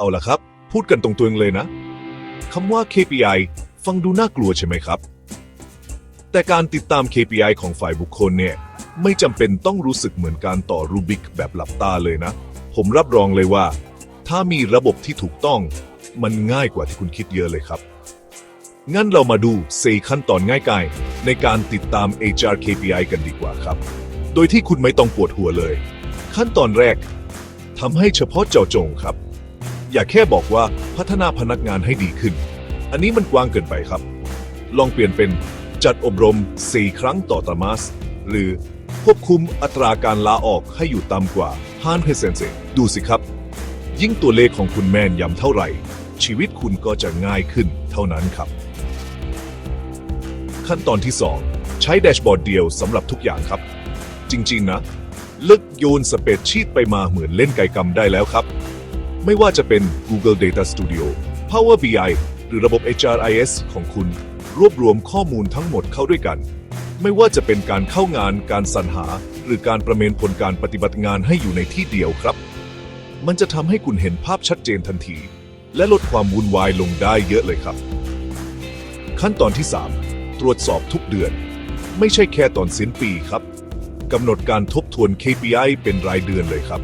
เอาละครับ พูดกันตรงๆเลยนะคำว่า KPI ฟังดูน่ากลัวใช่ไหมครับ แต่การติดตาม KPI ของฝ่ายบุคคลเนี่ย ไม่จำเป็นต้องรู้สึกเหมือนการต่อรูบิกแบบหลับตาเลยนะ ผมรับรองเลยว่า ถ้ามีระบบที่ถูกต้อง มันง่ายกว่าที่คุณคิดเยอะเลยครับ งั้นเรามาดู 4 ขั้นตอนง่ายๆในการติดตาม HR KPI กันดีกว่าครับ โดยที่คุณไม่ต้องปวดหัวเลย ขั้นตอนแรกทำให้เฉพาะเจาะจงครับ อย่าแค่บอกว่าพัฒนาพนักงานให้ดีขึ้น อันนี้มันกว้างเกินไปครับ ลองเปลี่ยนเป็นจัดอบรม 4 ครั้งต่อตรมาส หรือควบคุมอัตราการลาออกให้อยู่ต่ำกว่า5%เปอร์เซ็นต์ดูสิครับ ยิ่งตัวเลขของคุณแม่นยำเท่าไหร่ ชีวิตคุณก็จะง่ายขึ้นเท่านั้นครับ ขั้นตอนที่ 2 ใช้แดชบอร์ดเดียวสำหรับทุกอย่างครับ จริง ๆ นะเลิกโยนสเปรดชีตไปมาเหมือนเล่นไก่กำได้แล้วครับ ไม่ว่าจะเป็น Google Data Studio Power BI หรือระบบ HRIS ของคุณ รวบรวมข้อมูลทั้งหมดเข้าด้วยกัน ไม่ว่าจะเป็นการเข้างาน การสรรหา หรือการประเมินผลการปฏิบัติงานให้อยู่ในที่เดียวครับ มันจะทำให้คุณเห็นภาพชัดเจนทันที และลดความวุ่นวายลงได้เยอะเลยครับ ขั้นตอนที่ 3 ตรวจสอบทุกเดือน ไม่ใช่แค่ตอนสิ้นปีครับกำหนดการทบทวน KPI เป็นรายเดือนเลยครับ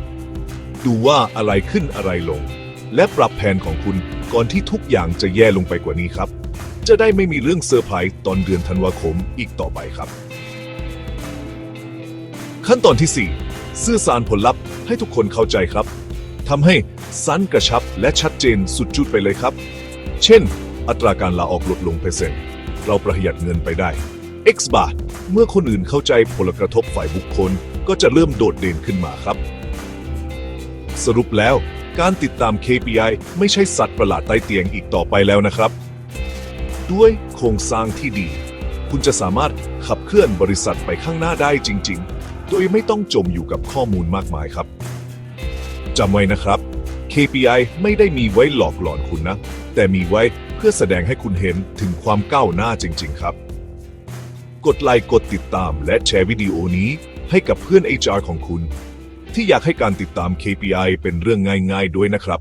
ดูว่าอะไรขึ้นอะไรลง และปรับแผนของคุณก่อนที่ทุกอย่างจะแย่ลงไปกว่านี้ครับ จะได้ไม่มีเรื่องเซอร์ไพรส์ตอนเดือนธันวาคมอีกต่อไปครับ ขั้นตอนที่ 4 สื่อสารผลลัพธ์ให้ทุกคนเข้าใจครับทำให้สั้นกระชับและชัดเจนสุดจุดไปเลยครับ เช่น อัตราการลาออกลดลงเปอร์เซ็นต์เราประหยัดเงินไปได้ X บาท เมื่อคนอื่นเข้าใจผลกระทบฝ่ายบุคคลก็จะเริ่มโดดเด่นขึ้นมาครับ สรุปแล้ว การติดตาม KPI ไม่ใช่สัตว์ประหลาดใต้เตียงอีกต่อไปแล้วนะครับ ด้วยโครงสร้างที่ดี คุณจะสามารถขับเคลื่อนบริษัทไปข้างหน้าได้จริง ๆ โดยไม่ต้องจมอยู่กับข้อมูลมากมายครับจำไว้นะครับ KPI ไม่ได้มีไว้หลอกหลอนคุณนะ แต่มีไว้เพื่อแสดงให้คุณเห็นถึงความก้าวหน้าจริง ๆ ครับ กดไลค์กดติดตามและแชร์วิดีโอนี้ให้กับเพื่อน HR ของคุณ ที่อยากให้การติดตาม KPI เป็นเรื่องง่าย ๆ ด้วยนะครับ